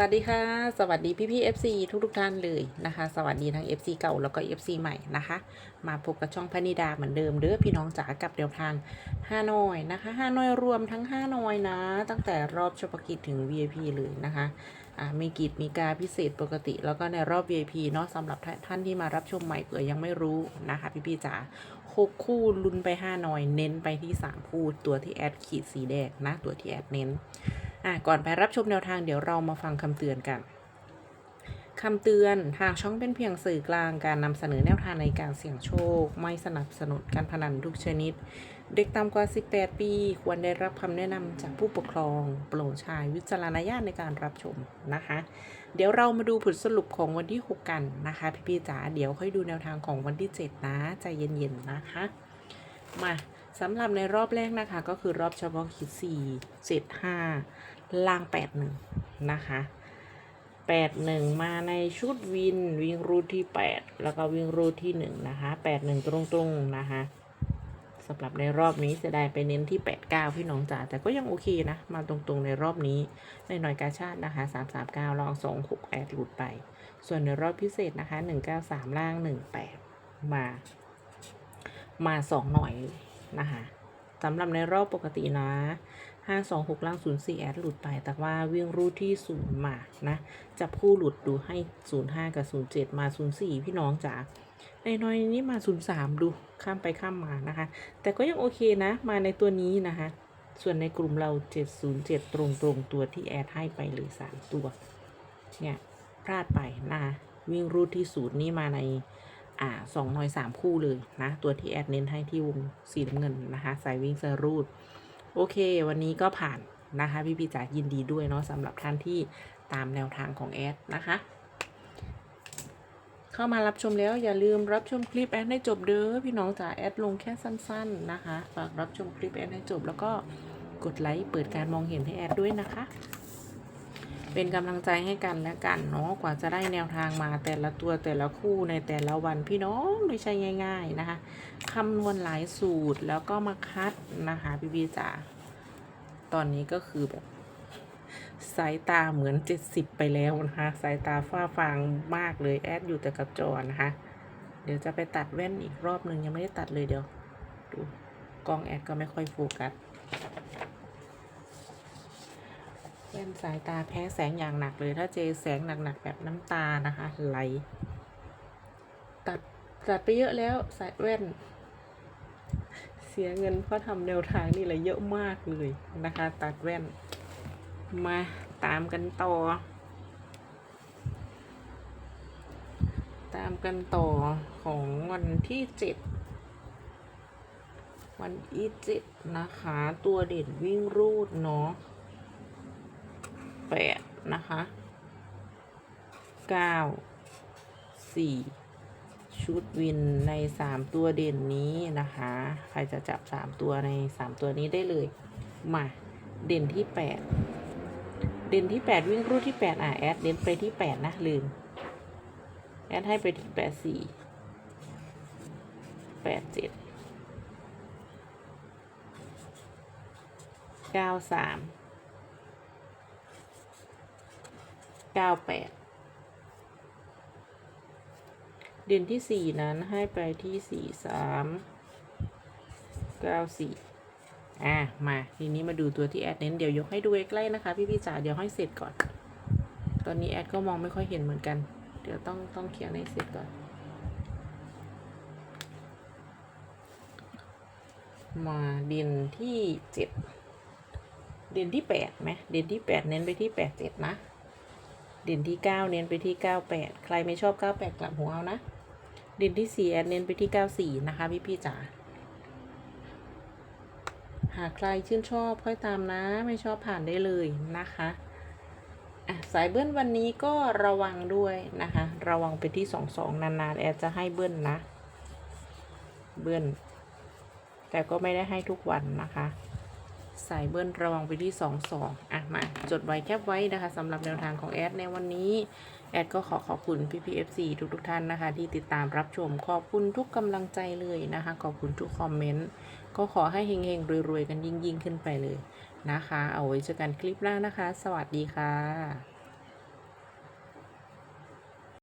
วัสดีค่ะ สวัสดีพี่พี่ๆ FC ทุกทุกท่านเลยนะคะ สวัสดีทั้ง FC เก่าแล้วก็ FC ใหม่นะคะ มาพบกับช่องพนิดาเหมือนเดิมเด้อพี่น้องจ๋ากับเดียวทางห้าน้อยนะคะห้าน้อยรวมทั้งห้าน้อยนะ ตั้งแต่รอบเฉพาะกิจถึง VIP เลยนะคะอ่ามีกิจมีการพิเศษปกติ แล้วก็ในรอบ VIP เนาะสำหรับท่านที่มารับชมใหม่เผื่อยังไม่รู้นะคะ พี่พี่จ๋าหกคู่ลุ้นไปห้าน้อยเน้นไปที่สามคู่ตัวที่แอดขีดสีแดงนะตัวที่แอดเน้น ก่อนไปรับชมแนวทางเดี๋ยวเรามาฟังคำเตือนกันคำเตือนทางช่องเป็นเพียงสื่อกลางการนำเสนอแนวทางในการเสี่ยงโชค ไม่สนับสนุนการพนันทุกชนิด เด็กต่ำกว่า 18 ปี ควรได้รับคำแนะนำจากผู้ปกครอง โปรดใช้วิจารณญาณในการรับชมนะคะ เดี๋ยวเรามาดูผลสรุปของวันที่ 6 กันนะคะ พี่ๆจ๋าเดี๋ยวค่อยดูแนวทางของวันที่ 7 นะใจเย็นๆนะคะมาสำหรับในรอบแรกนะคะ ก็คือรอบเฉพาะคิด4 7 5 ล่าง 81 นะคะ 81 มาในชุดวินวิ่งรูทที่ 8 แล้วก็วิ่งรูทที่ 1 นะคะ 81 ตรงๆ นะคะสำหรับในรอบนี้เสียดายไปเน้นที่ 89 พี่น้องจ๋าแต่ก็ยังโอเคนะ มาตรงๆในรอบนี้ในหน่วยกาชาตินะคะ 339ลอง26แอดหลุดไป ส่วนในรอบพิเศษนะคะ 193 ล่าง 18 มา มา 2 หน่อยนะคะสำหรับในรอบปกตินะ ห้าสองหกล่างศูนย์สี่แอดหลุดไป แต่ว่าวิ่งรูทที่ศูนย์มานะจับคู่หลุดดูให้ศูนย์ห้ากับศูนย์เจ็ดมาศูนย์สี่พี่น้องจ๋าในน้อยนี้มาศูนย์สามดูข้ามไปข้ามมานะคะ แต่ก็ยังโอเคนะ มาในตัวนี้นะคะ ส่วนในกลุ่มเราเจ็ดศูนย์เจ็ดตรงตรงตัวที่แอดให้ไปเลยสามตัว เนี่ยพลาดไปนะคะวิ่งรูทที่ศูนย์นี่มาในอ่าสองน้อยสามคู่เลยนะ ตัวที่แอดเน้นให้ที่วงสีน้ำเงินนะคะสายวิ่งสรูด โอเค วันนี้ก็ผ่านนะคะพี่พี่จ๋ายินดีด้วยเนาะสำหรับท่านที่ตามแนวทางของแอดนะคะ เข้ามารับชมแล้วอย่าลืมรับชมคลิปแอดให้จบเด้อพี่น้องจ๋าแอดลงแค่สั้น ๆนะคะ ฝากรับชมคลิปแอดให้จบ แล้วก็กดไลค์เปิดการมองเห็นให้แอดด้วยนะคะ เป็นกำลังใจให้กันและกันเนาะกว่าจะได้แนวทางมาแต่ละตัวแต่ละคู่ในแต่ละวันพี่น้องไม่ใช่ง่าย ๆนะคะคำนวณหลายสูตรแล้วก็มาคัดนะคะพี่พี่จ๋า ตอนนี้ก็คือแบบ สายตาเหมือนเจ็ดสิบไปแล้วนะคะ สายตาฝ้าฟางมากเลยแอดอยู่แต่กับจอนะคะ เดี๋ยวจะไปตัดแว่นอีกรอบหนึ่งยังไม่ได้ตัดเลยเดี๋ยว ดูกล้องแอดก็ไม่ค่อยโฟกัสแว่นสายตาแพ้แสงอย่างหนักเลย ถ้าเจอแสงหนักๆแบบน้ำตานะคะไหลตัดตัดไปเยอะแล้วสายแว่น สียเงินเพราะทำแนวทางนี่แหละเยอะมากเลยนะคะ ตัดแว่น มาตามกันต่อ ตามกันต่อของวันที่เจ็ดวันที่เจ็ดนะคะ ตัวเด่นวิ่งรูดเนาะแปดนะคะเก้าสี่ ชุดวินใน 3 ตัวเด่นนี้นะคะ ใครจะจับ 3 ตัวใน 3 ตัวนี้ได้เลย มา เด่นที่ 8 เด่นที่ 8 วิ่งรูดที่ 8 อะ แอดเด่นไปที่ 8 นะ ลืม แอดให้ไปที่ 8 4 8 7 9 3 9 8 เด่นที่สี่นั้นให้ไปที่สี่สามเก้าสี่อะมาทีนี้มาดูตัวที่แอดเน้นเดี๋ยวยกให้ดูใกล้ๆนะคะ พี่พี่จ๋าเดี๋ยวให้เสร็จก่อน ตอนนี้แอดก็มองไม่ค่อยเห็นเหมือนกัน เดี๋ยวต้องต้องเขียนให้เสร็จก่อน มาเด่นที่เจ็ดเด่นที่แปดไหมเด่นที่แปดเน้นไปที่แปดเจ็ดนะเด่นที่เก้าเน้นไปที่เก้าแปดใครไม่ชอบเก้าแปดกลับหัวเอานะ เด่นที่สี่แอดเน้นไปที่เก้าสี่นะคะพี่พี่ๆจ๋าหากใครชื่นชอบค่อยตามนะ ไม่ชอบผ่านได้เลยนะคะอะสายเบิ้ลวันนี้ก็ระวังด้วยนะคะ ระวังไปที่สองสองนานๆ แอดจะให้เบิ้ลนะ เบิ้ลแต่ก็ไม่ได้ให้ทุกวันนะคะ สายเบิ้ลระวังไปที่สองสองอะมาจดไว้แคปไว้นะคะสำหรับแนวทางของแอดในวันนี้ แอดก็ขอขอบคุณพี่พีเอฟซีทุกทุกท่านนะคะ ที่ติดตามรับชมขอบคุณทุกกำลังใจเลยนะคะ ขอบคุณทุกคอมเมนต์ ก็ขอให้เฮงๆ รวยๆ กันยิ่งๆ ขึ้นไปเลยนะคะ เอาไว้เจอกันคลิปหน้านะคะ สวัสดีค่ะ